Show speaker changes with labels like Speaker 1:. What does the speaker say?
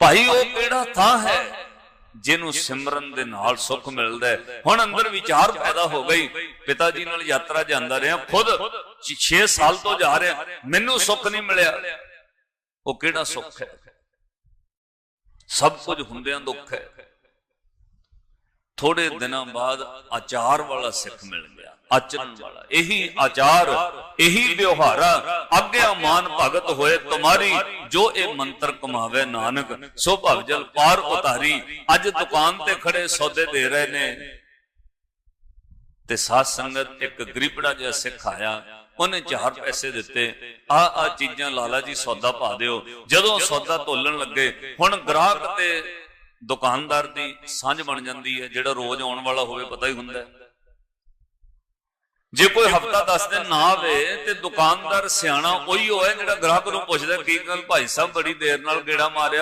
Speaker 1: ਭਾਈ, ਉਹ ਕਿਹੜਾ ਥਾਂ ਹੈ ਜਿਹਨੂੰ ਸਿਮਰਨ ਦੇ ਨਾਲ ਸੁੱਖ ਮਿਲਦਾ ਹੈ? ਹੁਣ ਅੰਦਰ ਵਿਚਾਰ ਪੈਦਾ ਹੋ ਗਈ। ਪਿਤਾ ਜੀ ਨਾਲ ਯਾਤਰਾ ਜਾਂਦਾ ਰਿਹਾ, ਖੁਦ 6 ਸਾਲ ਤੋਂ ਜਾ ਰਿਹਾ। ਮੈਨੂੰ ਸੁੱਖ ਨਹੀਂ ਮਿਲਿਆ। ਉਹ ਕਿਹੜਾ ਸੁੱਖ ਹੈ? ਸਭ ਕੁਝ ਹੁੰਦਿਆਂ ਦੁੱਖ ਹੈ। ਥੋੜੇ ਦਿਨਾਂ ਬਾਅਦ ਆਚਾਰ ਵਾਲਾ ਸਿੱਖ ਮਿਲ ਗਿਆ। ਆਚਰਣ ਵਾਲਾ। ਇਹੀ ਆਚਾਰ ਇਹੀ ਵਿਵਹਾਰਾ ਆਗਿਆ ਮਾਨ ਭਗਤ ਹੋਏ ਤੁਮਾਰੀ ਜੋ ਇਹ ਮੰਤਰ ਕਮਾਵੇ ਨਾਨਕ, ਸੋ ਭਵਜਲ ਪਾਰ ਉਤਾਰੀ। ਅੱਜ ਦੁਕਾਨ ਤੇ ਖੜੇ ਸੌਦੇ ਦੇ ਰਹੇ ਨੇ। ਤੇ ਸਾਧ ਸੰਗਤ ਇੱਕ ਗਰੀਬੜਾ ਜਿਹਾ ਸਿੱਖ ਆਇਆ। ਉਹਨੇ ਚਾਰ ਪੈਸੇ ਦਿੱਤੇ। ਆ ਆ ਚੀਜ਼ਾਂ ਲਾਲਾ ਜੀ ਸੌਦਾ ਪਾ ਦਿਓ। ਜਦੋਂ ਸੌਦਾ ਤੋਲਣ ਲੱਗੇ, ਹੁਣ ਗ੍ਰਾਹਕ ਤੇ ਦੁਕਾਨਦਾਰ ਦੀ ਸਾਂਝ ਬਣ ਜਾਂਦੀ ਹੈ। ਜਿਹੜਾ ਰੋਜ਼ ਆਉਣ ਵਾਲਾ ਹੋਵੇ, ਪਤਾ ਹੀ ਹੁੰਦਾ ਹੈ। ਜੇ ਕੋਈ ਹਫਤਾ 10 ਦਿਨ ਨਾ ਆਵੇ ਤੇ ਦੁਕਾਨਦਾਰ ਸਿਆਣਾ ਉਹੀ ਹੋਏ ਜਿਹੜਾ ਗ੍ਰਾਹਕ ਨੂੰ ਪੁੱਛਦਾ ਕੀ ਗੱਲ ਭਾਈ ਸਾਹਿਬ ਬੜੀ ਦੇਰ ਨਾਲ ਗੇੜਾ ਮਾਰਿਆ